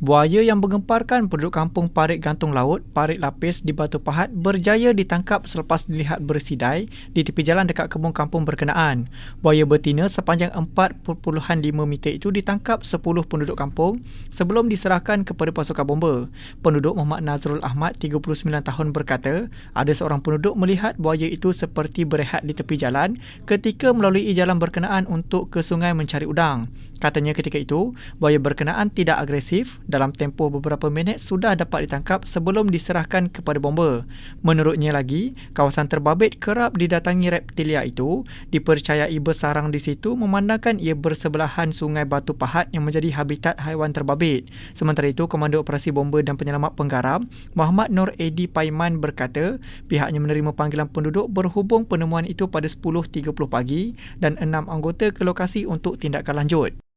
Buaya yang menggemparkan penduduk kampung Parit Gantung Laut, Parit Lapis di Batu Pahat berjaya ditangkap selepas dilihat bersidai di tepi jalan dekat kebun kampung berkenaan. Buaya betina sepanjang 4.5 meter itu ditangkap 10 penduduk kampung sebelum diserahkan kepada pasukan bomba. Penduduk Muhammad Nazrul Ahmad, 39 tahun berkata, ada seorang penduduk melihat buaya itu seperti berehat di tepi jalan ketika melalui jalan berkenaan untuk ke sungai mencari udang. Katanya ketika itu, buaya berkenaan tidak agresif dalam tempoh beberapa minit sudah dapat ditangkap sebelum diserahkan kepada bomba. Menurutnya lagi, kawasan terbabit kerap didatangi reptilia itu dipercayai bersarang di situ memandangkan ia bersebelahan sungai Batu Pahat yang menjadi habitat haiwan terbabit. Sementara itu, Komando Operasi Bomba dan Penyelamat Penggaram, Muhammad Nur Edi Paiman berkata pihaknya menerima panggilan penduduk berhubung penemuan itu pada 10.30 pagi dan enam anggota ke lokasi untuk tindakan lanjut.